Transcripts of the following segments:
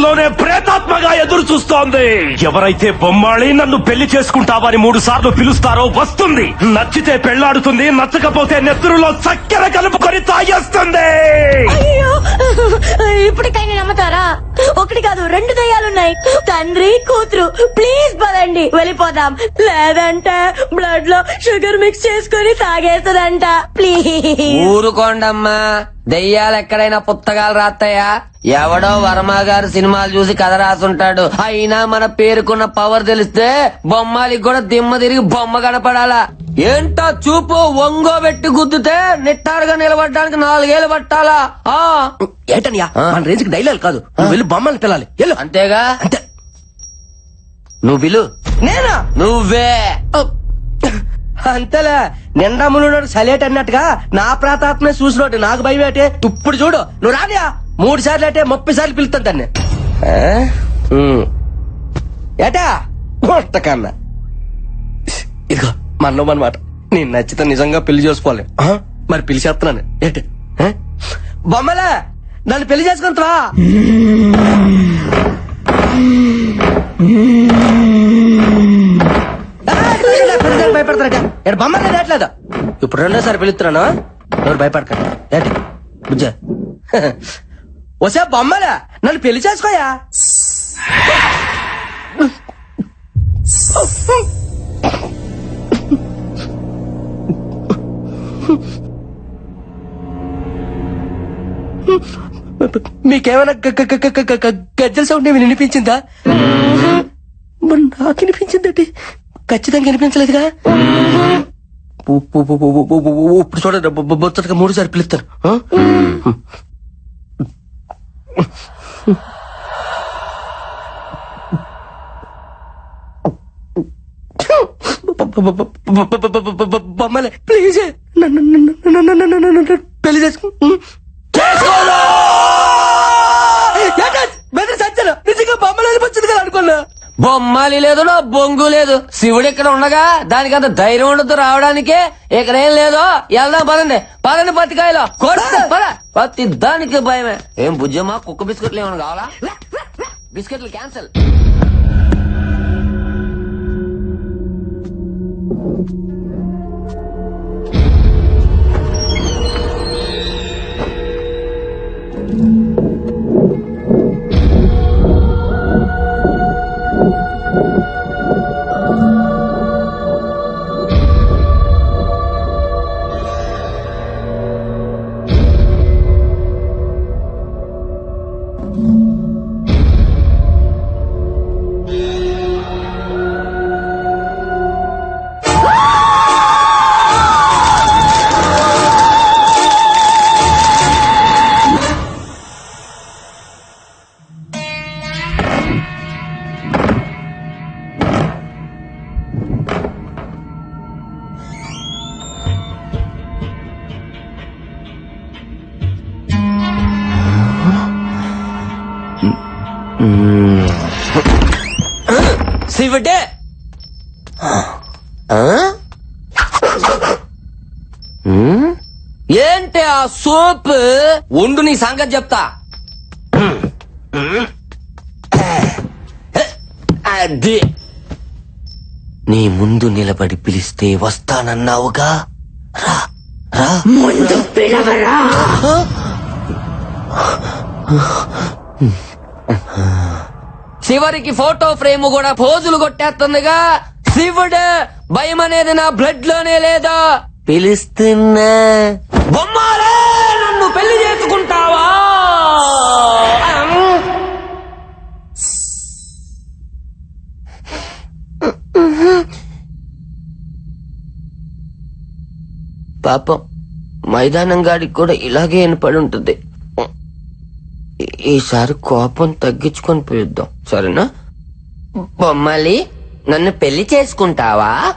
గుహల్లోనే ప్రేతాత్మగా ఎదురు చూస్తోంది. ఎవరైతే బొమ్మాళి నన్ను పెళ్ళి చేసుకుంటావని మూడు సార్లు పిలుస్తారో వస్తుంది. నచ్చితే పెళ్ళాడుతుంది నచ్చకపోతే నెత్తురులో చక్కెర కలుపుకొని తాగేస్తుంది. అయ్యో ఇప్పటికైనా నమ్ముతారా? ఒకటి కాదు రెండు దయ్యాలున్నాయి. తండ్రి కూతురు ప్లీజ్ పదండి వెళ్ళిపోదాం. లేదంటే బ్లడ్లో షుగర్ మిక్స్ చేసుకుని తాగేస్తుందంట. ప్లీజ్. ఊరుకోండమ్మా. దెయ్యాలు ఎక్కడైనా పుస్తకాలు రాస్తాయా ఎవడో వర్మ గారు సినిమాలు చూసి కథ రాసుంటాడు. అయినా మన పేరుకున్న పవర్ తెలిస్తే బొమ్మాలికి కూడా దిమ్మ తిరిగి బొమ్మ కనపడాలా? ఏంటో చూపు ఒంగో పెట్టి గుద్దుతే నిట్టారుగా నిలబడడానికి నాలుగేళ్ళు పట్టాలా? ఆ? ఏటనియా? మన రేంజ్కి డైలాగ్ కాదు. నువ్వు వెళ్ళి బొమ్మల్ని పిల్లాలి వెళ్ళు. అంతేగా? అంతే. నువ్వు నేనా? నువ్వే. అంతేలే. నిండా మునుడు సలేట్ అన్నట్టుగా నా ప్రాతాత్మే చూసినోటి నాకు భయం ఏంటి? ఇప్పుడు చూడు. నువ్వు రానియా? మూడు సార్లు అంటే ముప్పై సార్లు పిలుస్తాను దాన్ని. ఏటా? కన్నా ఇదిగో మనలో మనమాట. నేను నచ్చితే నిజంగా పెళ్ళి చేసుకోవాలి? మరి పెళ్ళి చేస్తున్నాను. ఏంటి? బొమ్మలే నన్ను పెళ్ళి చేసుకుంటావా? భయపడతారట ఇక్కడ బొమ్మలే రేట్లేదు ఇప్పుడు రెండోసారి పిలుస్తున్నాను. ఎవరు భయపడకండి. ఏంటి? బుజ్జ. వసే బొమ్మలే. నన్ను పెళ్ళి చేసుకోయా? మీకేమైనా గజ్జల సౌండ్ ఏమి వినిపించిందా? నాకు వినిపించిందండి. ఖచ్చితంగా కనిపించలేదుగా ఇప్పుడు చూడండి బొచ్చటగా మూడుసారి పిలుస్తాను బొమ్మలే ప్లీజ్ పెళ్ళి చేసుకో బెదిరి సచ్చాను నిజంగా బొమ్మలు వెళ్ళిపోతుంది కదా అనుకున్నా బొమ్మాలి లేదు నా బొంగు లేదు. శివుడు ఇక్కడ ఉండగా దానికి అంత ధైర్యం ఉండదు రావడానికి. ఇక్కడ ఏం లేదో వెళ్దాం పదండి. పదండి పత్తికాయలో. కొట్టు, పద. పత్తి దానికి భయమే. ఏం బుజ్జమ్మా కుక్క బిస్కెట్లు ఏమైనా కావాలా? బిస్కెట్లు క్యాన్సల్. ఉండు నీ సంగతి చెప్తా. అది. నీ ముందు నిలబడి పిలిస్తే వస్తానన్నావుగా? రా రా. చివరికి ఫోటో ఫ్రేమ్ కూడా పోజులు కొట్టేస్తుందిగా. శివుడు భయం అనేది నా బ్లడ్లోనే లేదా? పిలుస్తున్నా. బొమ్మాలే నన్ను పెళ్ళి చేసుకుంటావా? పాపం మైదానం గాడికి కూడా ఇలాగే వినపడి ఉంటుంది. ఈ- ఈసారి కోపం తగ్గించుకొని పిలుద్దాం సరేనా? బొమ్మలి నన్ను పెళ్ళి చేసుకుంటావా?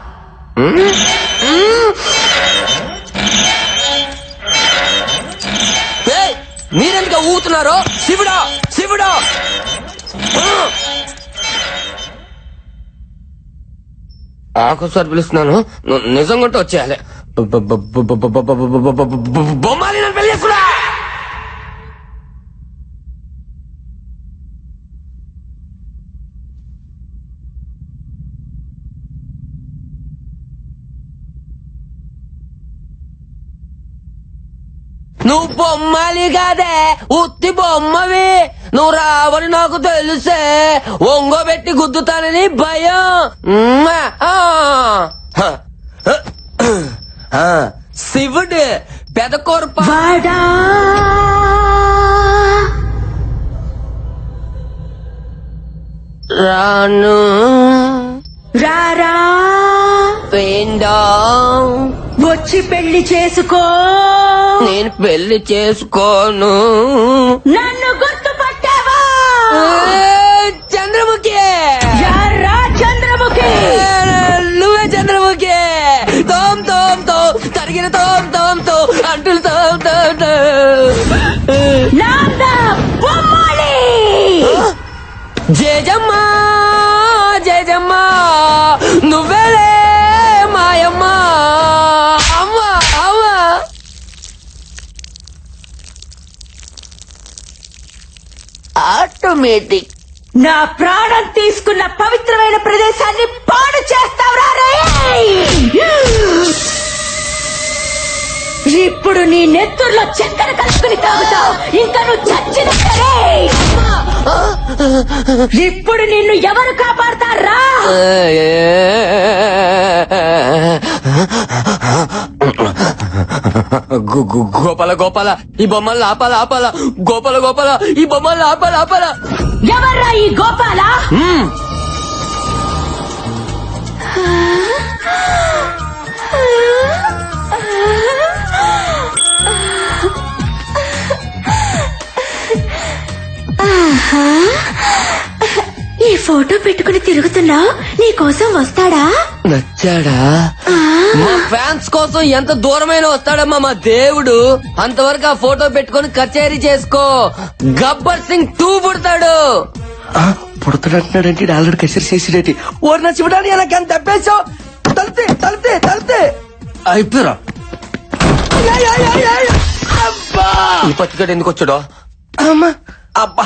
మీరెందుకు ఊతున్నారో శివుడా శివుడా! సార్ పిలుస్తున్నాను. నిజంగా వచ్చేయాలి. బొమ్మాలి నన్ను పెళ్ళి బొమ్మాలి కాదే ఉత్తి బొమ్మవి. నువ్వు రావని నాకు తెలుసే. ఒంగోబెట్టి గుద్దుతానని భయం. శివుడు పెదకొరప వాడా. రాను. రారా. వేందా వచ్చి పెళ్ళి చేసుకో. నేను పెళ్ళి చేసుకోను. నన్ను గుర్తుపట్టావా? చంద్రముఖి! యారా చంద్రముఖి? నువ్వే చంద్రముఖి! తోం తోం తో తరిగిన తోం తోం తో అంటులు తోం తోం జేజమ్మా ఆటోమేటిక్ నా ప్రాణం తీసుకున్న పవిత్రమైన ప్రదేశాన్ని పాడు చేస్తావురా! ఇప్పుడు నీ నెత్తుర్లో చక్కెర కలుపుకుని తాగుతావు ఇంకా నువ్వు చచ్చిన ఇప్పుడు నిన్ను ఎవరు కాపాడతారా గోపాల గోపాల ఈ బొమ్మలు ఆపాల ఆపాల. గోపాల గోపాల ఈ బొమ్మలు ఆపాల ఆపాల. ఎవర్రా ఈ గోపాల? మ్మ్. ఈ ఫోటో పెట్టుకుని తిరుగుతున్నా? నీ కోసం వస్తాడా? నచ్చాడా? మా ఫ్యాన్స్ కోసం ఎంత దూరమైన వస్తాడమ్మా మా దేవుడు. అంతవరకు ఆ ఫోటో పెట్టుకొని కచేరీ చేసుకో. గబ్బర్ సింగ్ టూ పుడతాడు. పుడతాడంటున్నాడంటే? ఆల్రెడీ కసిరి చేసినట్టు ఓరి నా శివడాన్ని నాకు ఎంత తప్పేసావు తలితే తలితే తలితే అయిపోయారా. అబ్బా! ఈ పచ్చిగడ్డ ఎందుకు వచ్చాడో? అమ్మా! అబ్బా!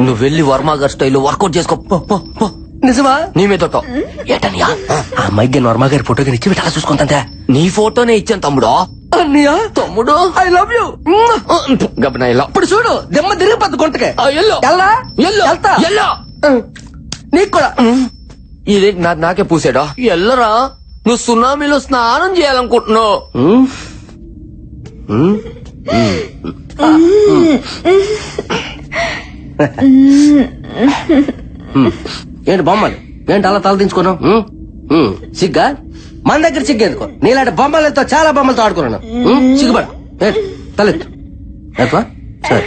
నువ్వు వెళ్ళి వర్మ గారి స్టైల్లో వర్కౌట్ చేసుకో. పో, పో, పో. నిజమా? నీ మీద ఒట్టు. ఏటనియా? ఆ. అమ్మాయికి నర్మా గారి ఫోటో కానీ ఇచ్చి పెట్టాలా చూసుకుంటా నీ ఫోటోనే ఇచ్చాను తమ్ముడు. అన్నయ్య? తమ్ముడు? ఐ లవ్ యూ గబనా ఇలా ఇప్పుడు చూడు దెమ్మ తిరిగిపోద్ది గుంటకే. ఆ, ఎల్లో. ఎల్లా? ఎల్లో. వెళ్తా ఎల్లో. నీకు కూడా. ఇది నా నాకే పూసాడా? ఎల్లరా నువ్వు సునామీలో స్నానం చేయాలనుకుంటున్నావు. ఏంటి బొమ్మలు? ఏంటి అలా తల. ఉమ్. సిగ్గా? మన దగ్గర సిగ్గేందుకో? నీలాంటి బొమ్మలతో చాలా బొమ్మలతో ఆడుకున్నాను. సిగ్గుపడ. తలెత్తు ఎక్కువ సరే.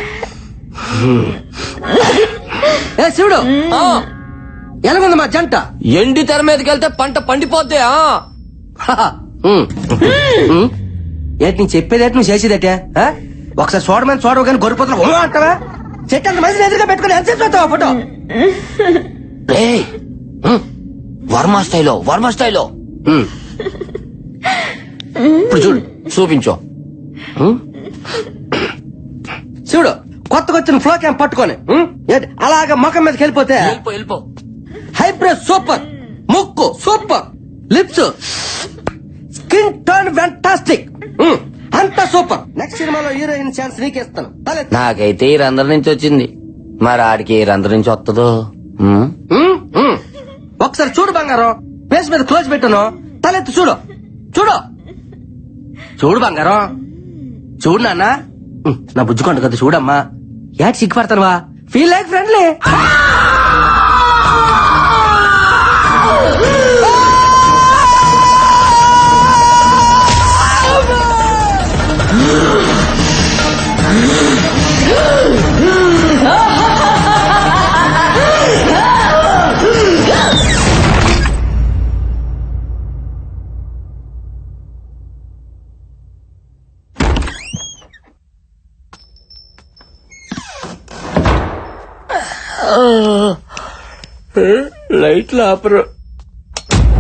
ఏ శివుడు! ఆ, ఎలాగుంది మా జంట? ఎండి తెర మీదకి వెళ్తే పంట పండిపోద్ది. ఏంటి నేను చెప్పేది ఏంటి నువ్వు చేసేదటే? ఒకసారి చూడమని చూడవు కానీ గొర్రెపోతున్నా ఓ అంటావా? చెట్టు అంత మంది ఎదురుగా పెట్టుకుని ఎంత చూస్తావా ఫోటో? వర్మ స్టైలో వర్మ స్టైలో. ఇప్పుడు చూడు చూపించు. చూడు కొత్తగా వచ్చిన ఫ్లో క్యాంప్ పట్టుకొని అలాగా ముఖం మీదకి వెళ్ళిపోతే వెళ్ళిపో వెళ్ళిపో. హైబ్రిడ్ సూపర్ ముక్కు super lips skin turn fantastic అంతా సూపర్. నెక్స్ట్ సినిమాలో హీరోయిన్ ఛాన్స్ నీకేస్తాను. తలెత్తు. నాకైతే ఈ రంధ్రం నుంచి వచ్చింది. మరి ఆడికి ఈ రంధ్రం నుంచి వస్తుందో. ఒకసారి చూడు బంగారం. ఫేస్ మీద క్లోజ్ పెట్టాను. తలెత్తి చూడు. చూడు. చూడు బంగారం. చూడు నాన్న. నా బుజ్జుకొండ కదా చూడమ్మా. యాడ్ సిగ్గుపడతానువా ఫీల్ లైక్ ఫ్రెండ్లీ அப்புறம்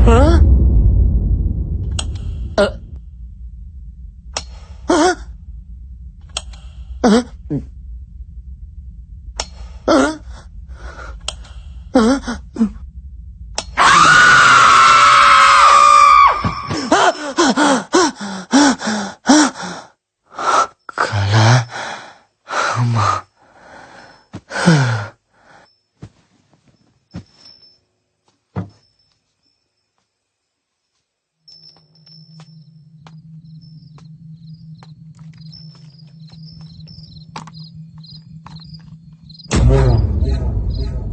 Huh?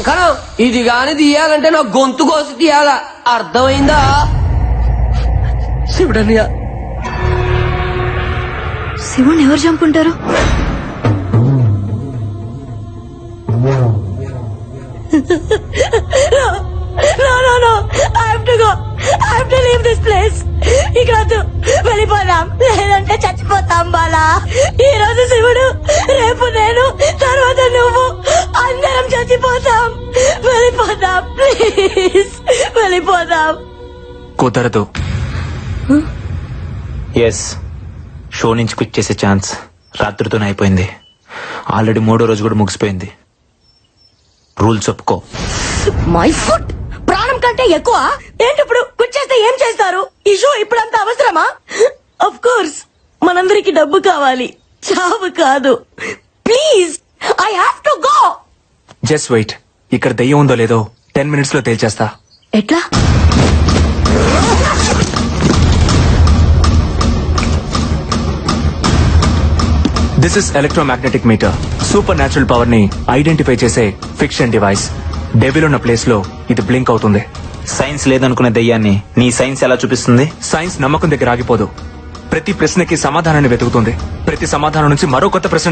కంకణం ఇది గాని తీయాలంటే నా గొంతు కోసి తీయాలా అర్థమైందా శివుడన్నయ్య శివుని ఎవరు చంపుంటారు No, no, no. I have to go. I have to leave this place. ఇక వద్దు వెళ్ళిపోదాం. లేదంటే చచ్చిపోతాం బాలా. ఈ రోజు శివుడు రేపు నేను తర్వాత నువ్వు. అందరం చచ్చిపోతాం. వెళ్ళిపోదాం ప్లీజ్ వెళ్ళిపోదాం. కుదరదు. ఎస్ షో నుంచి క్విట్ చేసే ఛాన్స్ రాత్రితోనే అయిపోయింది. ఆల్రెడీ మూడో రోజు కూడా ముగిసిపోయింది. రూల్స్ ఒప్పుకో. మై ఫుట్ కంటే ఎక్కువ ఏంటి ఇప్పుడు కూర్చేస్తే ఏం చేస్తారు? ఈ షో ఇప్పుడంత అవసరమా? అఫ్ కోర్స్ మనందరికి డబ్బు కావాలి. చావు కాదు. Please I have to go just wait ఇక్కడ దెయ్యం ఉందో లేదో టెన్ మినిట్స్లో తేల్చేస్తా. ఎట్లా? This is electromagnetic meter supernatural పవర్ని ఐడెంటిఫై చేసే ఫిక్షన్ డివైస్ డెవిల్ ఉన్న ప్లేస్లో ఇది బ్లింక్ అవుతుంది. సైన్స్ లేదనుకునే దయ్యాన్ని నీ సైన్స్ ఎలా చూపిస్తుంది? సైన్స్ నమ్మకం దగ్గర ఆగిపోదు. ప్రతి ప్రశ్నకి సమాధానాన్ని వెతుకుతుంది. ప్రతి సమాధానం నుంచి మరో కొత్త ప్రశ్న